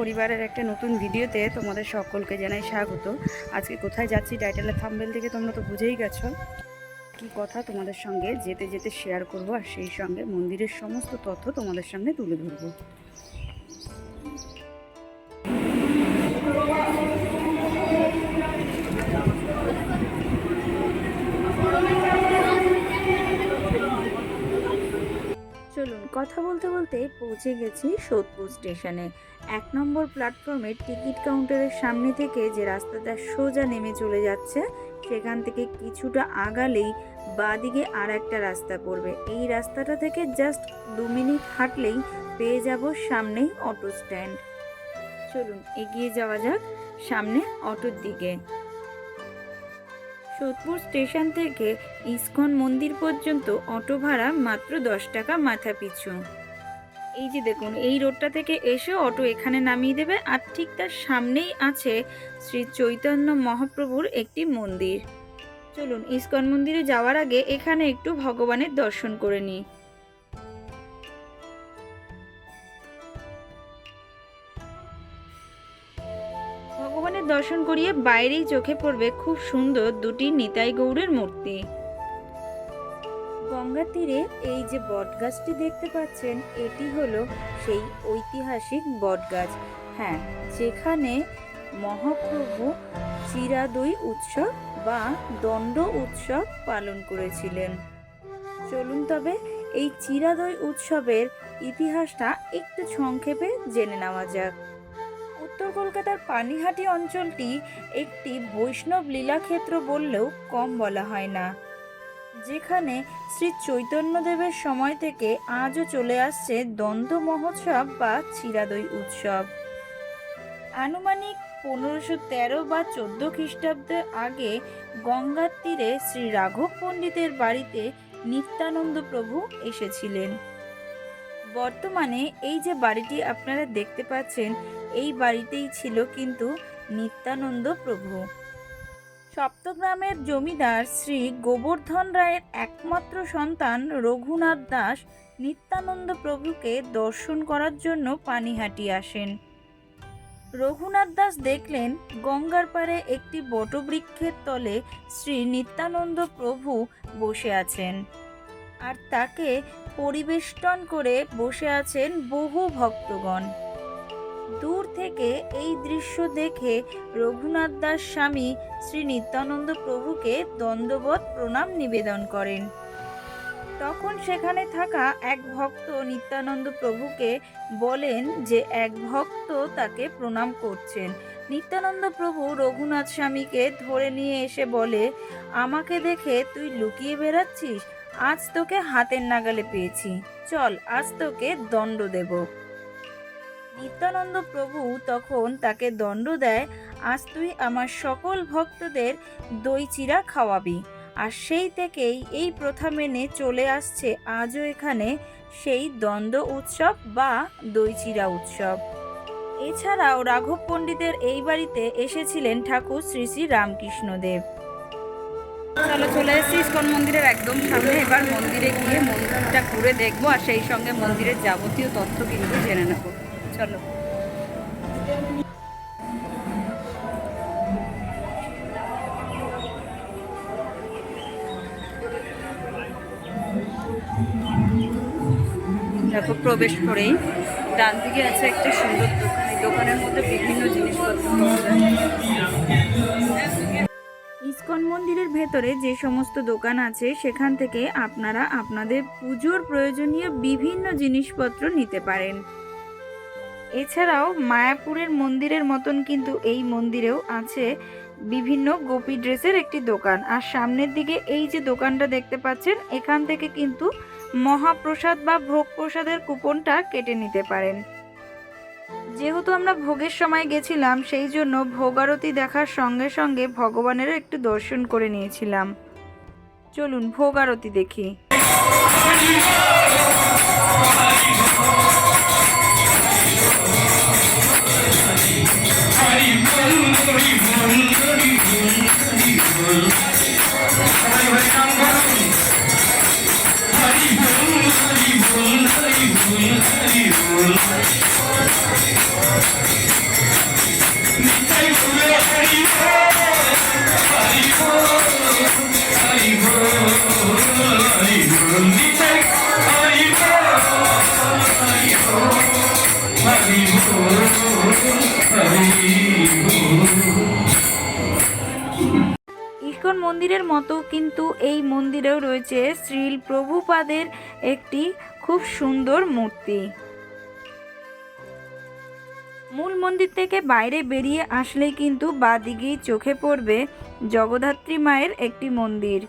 পরিবারের একটা নতুন ভিডিওতে তোমাদের সকলকে জানাই স্বাগত। আজকে কোথায় যাচ্ছি টাইটেলের থাম্বেল থেকে তোমরা তো বুঝেই গেছো। কি কথা তোমাদের সঙ্গে যেতে যেতে শেয়ার করব আর সেই সঙ্গে মন্দিরের সমস্ত তথ্য তোমাদের সামনে তুলে ধরবো। কথা বলতে বলতে পৌঁছে গেছি সোদপুর স্টেশনে। এক নম্বর প্ল্যাটফর্মে টিকিট কাউন্টারের সামনে থেকে যে রাস্তাটা সোজা নেমে চলে যাচ্ছে, সেখান থেকে কিছুটা আগালেই বাঁদিকে আর একটা রাস্তা পড়বে। এই রাস্তাটা থেকে জাস্ট দু মিনিট হাঁটলেই পেয়ে যাব সামনেই অটো স্ট্যান্ড। চলুন, এগিয়ে যাওয়া যাক সামনে অটোর দিকে। সোদপুর স্টেশন থেকে ইস্কন মন্দির পর্যন্ত অটো ভাড়া মাত্র দশ টাকা মাথা পিছু। এই যে দেখুন, এই রোডটা থেকে এসে অটো এখানে নামিয়ে দেবে আর ঠিক তার সামনেই আছে শ্রী চৈতন্য মহাপ্রভুর একটি মন্দির। চলুন, ইস্কন মন্দিরে যাওয়ার আগে এখানে একটু ভগবানের দর্শন করে নিই। দর্শন করিয়ে বাইরেই চোখে পড়বে খুব সুন্দর দুটি নিতাই গৌড়ের মূর্তি। গঙ্গার তীরে এই যে বটগাছটি দেখতে পাচ্ছেন, এটি হলো সেই ঐতিহাসিক বটগাছ। হ্যাঁ যেখানে মহাপ্রভু চিরাদই উৎসব বা দণ্ড উৎসব পালন করেছিলেন। চলুন তবে এই চিরাদই উৎসবের ইতিহাসটা একটু সংক্ষেপে জেনে নেওয়া যাক। উত্তর কলকাতার পানিহাটি অঞ্চলটি একটি বৈষ্ণব লীলাক্ষেত্র বললেও কম বলা হয় না। যেখানে শ্রী চৈতন্যদেবের সময় থেকে আজও চলে আসছে দ্বন্দ্ব মহোৎসব বা চিরাদই উৎসব। আনুমানিক পনেরোশো তেরো বা চোদ্দ খ্রিস্টাব্দের আগে গঙ্গার তীরে শ্রী রাঘব পণ্ডিতের বাড়িতে নিত্যানন্দ প্রভু এসেছিলেন। বর্তমানে এই যে বাড়িটি আপনারা দেখতে পাচ্ছেন, এই বাড়িতেই ছিল কিন্তু নিত্যানন্দ প্রভু। সপ্তগ্রামের জমিদার শ্রী গোবর্ধন রায়ের একমাত্র সন্তান রঘুনাথ দাস নিত্যানন্দ প্রভুকে দর্শন করার জন্য পানিহাটি আসেন। রঘুনাথ দাস দেখলেন, গঙ্গার পাড়ে একটি বটবৃক্ষের তলে শ্রী নিত্যানন্দ প্রভু বসে আছেন। আর তাকে পরিবেষ্টন করে বসে আছেন বহু ভক্তগণ। দূর থেকে এই দৃশ্য দেখে রঘুনাথ দাস স্বামী শ্রী নিত্যানন্দ প্রভুকে দণ্ডবত প্রণাম নিবেদন করেন। তখন সেখানে থাকা এক ভক্ত নিত্যানন্দ প্রভুকে বলেন যে এক ভক্ত তাকে প্রণাম করছেন। নিত্যানন্দ প্রভু রঘুনাথ স্বামীকে ধরে নিয়ে এসে বলে, আমাকে দেখে তুই লুকিয়ে বেড়াচ্ছিস? আজ তোকে হাতের নাগালে পেয়েছি। চল, আজ তোকে দণ্ড দেব। নিত্যানন্দ প্রভু তখন তাকে দণ্ড দেয়, আজ তুই আমার সকল ভক্তদের দই চিরা খাওয়াবি। আর সেই থেকেই এই প্রথা মেনে চলে আসছে আজও এখানে সেই দ্বন্দ্ব উৎসব বা দই চিরা উৎসব। এছাড়াও রাঘব পণ্ডিতের এই বাড়িতে এসেছিলেন ঠাকুর শ্রী শ্রী রামকৃষ্ণদেব। চলো চলে এসেছি ইস্কন মন্দিরের একদম সামনে। এবার মন্দিরে গিয়ে মন্দিরটা ঘুরে দেখব আর সেই সঙ্গে মন্দিরের যাবতীয় তথ্য কিন্তু জেনে নেব। চলো। দেখো প্রবেশ করেই ডান দিকে আছে একটা সুন্দর দোকান। দোকানের মধ্যে বিভিন্ন জিনিসপত্র ইসকন মন্দিরের ভেতরে যে সমস্ত দোকান আছে, সেখান থেকে আপনারা আপনাদের পুজোর প্রয়োজনীয় বিভিন্ন জিনিসপত্র নিতে পারেন। এছাড়াও মায়াপুরের মন্দিরের মতন কিন্তু এই মন্দিরেও আছে বিভিন্ন গোপী ড্রেসের একটি দোকান। আর সামনের দিকে এই যে দোকানটা দেখতে পাচ্ছেন, এখান থেকে কিন্তু মহাপ্রসাদ বা ভোগ প্রসাদের কুপনটা কেটে নিতে পারেন। যেহেতু আমরা ভোগের সময় গেছিলাম, সেই জন্য ভোগ আরতি দেখার সঙ্গে সঙ্গে ভগবানেরও একটু দর্শন করে নিয়েছিলাম। চলুন ভোগ আরতি দেখি। ইস্কন মন্দিরের মতো কিন্তু এই মন্দিরেও রয়েছে শ্রীল প্রভুপাদের একটি খুব সুন্দর মূর্তি। মূল মন্দির থেকে বাইরে বেরিয়ে আসলে কিন্তু বাদিকেই চোখে পড়বে জগদ্ধাত্রী মায়ের একটি মন্দির।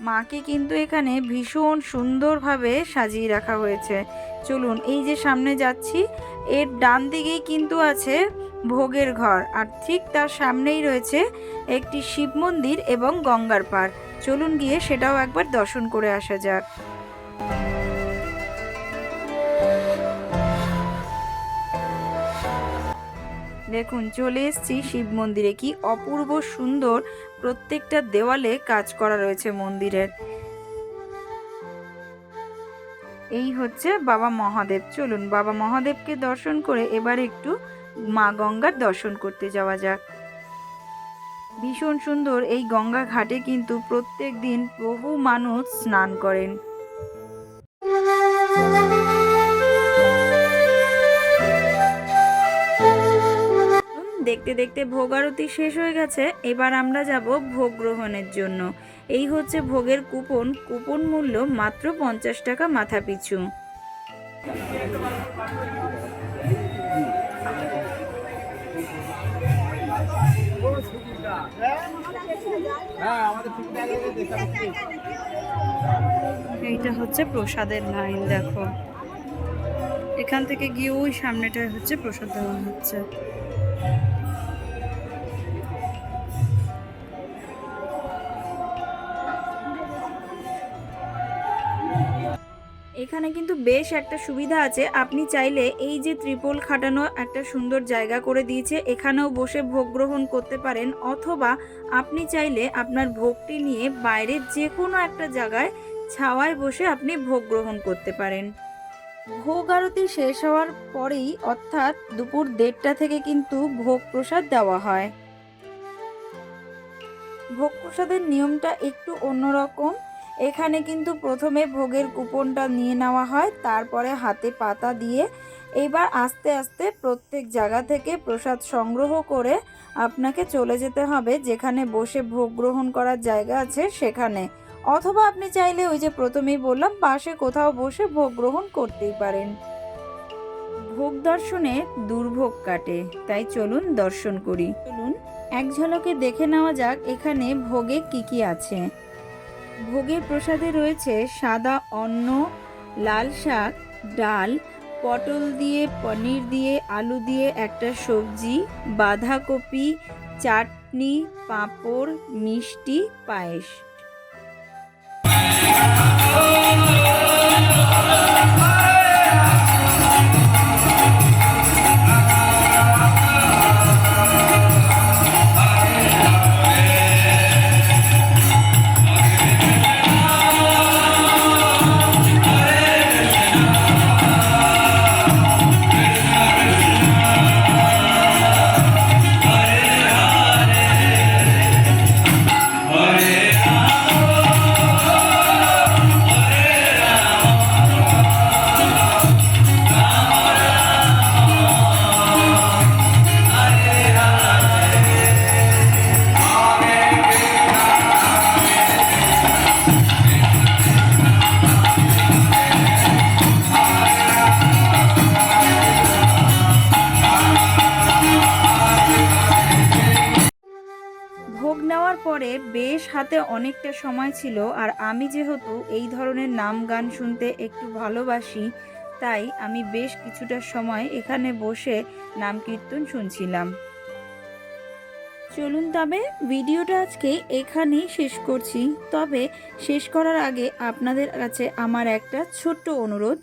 মাকে কিন্তু এখানে ভীষণ সুন্দরভাবে সাজিয়ে রাখা হয়েছে। চলুন, এই যে সামনে যাচ্ছি, এর ডান দিকেই কিন্তু আছে ভোগের ঘর। আর ঠিক তার সামনেই রয়েছে একটি শিব মন্দির এবং গঙ্গার পাড়। চলুন গিয়ে সেটাও একবার দর্শন করে আসা যাক। দেখুন, চলে এসেছি শিব মন্দিরে। কি অপূর্ব সুন্দর প্রত্যেকটা দেওয়ালে কাজ করা রয়েছে মন্দিরের। এই হচ্ছে বাবা মহাদেব। চলুন, বাবা মহাদেবকে দর্শন করে এবার একটু মা গঙ্গার দর্শন করতে যাওয়া যাক। ভীষণ সুন্দর এই গঙ্গা ঘাটে কিন্তু প্রত্যেক দিন বহু মানুষ স্নান করেন। দেখতে দেখতে ভোগ আরতি শেষ হয়ে গেছে, এবার আমরা যাব ভোগ গ্রহণের জন্য। এই হচ্ছে ভোগের কুপন কুপন মূল্য মাত্র পঞ্চাশ টাকা মাথা পিছু এইটা হচ্ছে প্রসাদের লাইন দেখো। এখান থেকে গিয়ে ওই সামনেটায় হচ্ছে প্রসাদ দেওয়া হচ্ছে। এখানে কিন্তু বেশ একটা সুবিধা আছে। আপনি চাইলে এই যে ত্রিপল খাটানো একটা সুন্দর জায়গা করে দিয়েছে, এখানেও বসে ভোগ গ্রহণ করতে পারেন। অথবা আপনি চাইলে আপনার ভোগটি নিয়ে বাইরের যে কোনো একটা জায়গায় ছাওয়ায় বসে আপনি ভোগ গ্রহণ করতে পারেন। ভোগ আরতি শেষ হওয়ার পরেই অর্থাৎ দুপুর দেড়টা থেকে কিন্তু ভোগ প্রসাদ দেওয়া হয়। ভোগ প্রসাদের নিয়মটা একটু অন্যরকম। এখানে কিন্তু প্রথমে ভোগের কুপনটা নিয়ে নেওয়া হয়, তারপরে হাতে পাতা দিয়ে। এবার আস্তে আস্তে প্রত্যেক জায়গা থেকে প্রসাদ সংগ্রহ করে আপনাকে চলে যেতে হবে, যেখানে বসে ভোগ গ্রহণ করার জায়গা আছে সেখানে। অথবা আপনি চাইলে ওই যে প্রথমেই বললাম, পাশে কোথাও বসে ভোগ গ্রহণ করতেই পারেন। ভোগ দর্শনে দুর্ভোগ কাটে, তাই চলুন দর্শন করি। চলুন, এক ঝলকে দেখে নেওয়া যাক এখানে ভোগে কি কি আছে। ভোগের প্রসাদে রয়েছে সাদা অন্ন, লাল শাক, ডাল, পটল দিয়ে, পনির দিয়ে, আলু দিয়ে একটা সবজি, বাঁধাকপি, চাটনি, পাঁপড়, মিষ্টি, পায়েস। পরে বেশ হাতে অনেকটা সময় ছিল আর আমি যেহেতু এই ধরনের নাম গান শুনতে একটু ভালোবাসি, তাই আমি বেশ কিছুটা সময় এখানে বসে নাম কীর্তন শুনছিলাম। চলুন তবে ভিডিওটা আজকে এখানেই শেষ করছি। তবে শেষ করার আগে আপনাদের কাছে আমার একটা ছোট্ট অনুরোধ।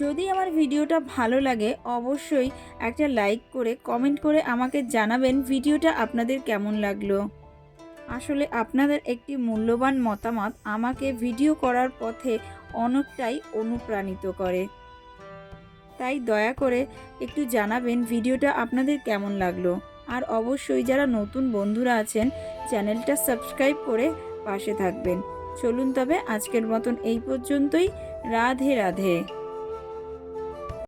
যদি আমার ভিডিওটা ভালো লাগে, অবশ্যই একটা লাইক করে, কমেন্ট করে আমাকে জানাবেন ভিডিওটা আপনাদের কেমন লাগল। আসলে আপনাদের একটি মূল্যবান মতামত আমাকে ভিডিও করার পথে অনেকটাই অনুপ্রাণিত করে। তাই দয়া করে একটু জানাবেন ভিডিওটা আপনাদের কেমন লাগল। আর অবশ্যই যারা নতুন বন্ধুরা আছেন, চ্যানেলটা সাবস্ক্রাইব করে পাশে থাকবেন। চলুন তবে আজকের মতন এই পর্যন্তই। রাধে রাধে।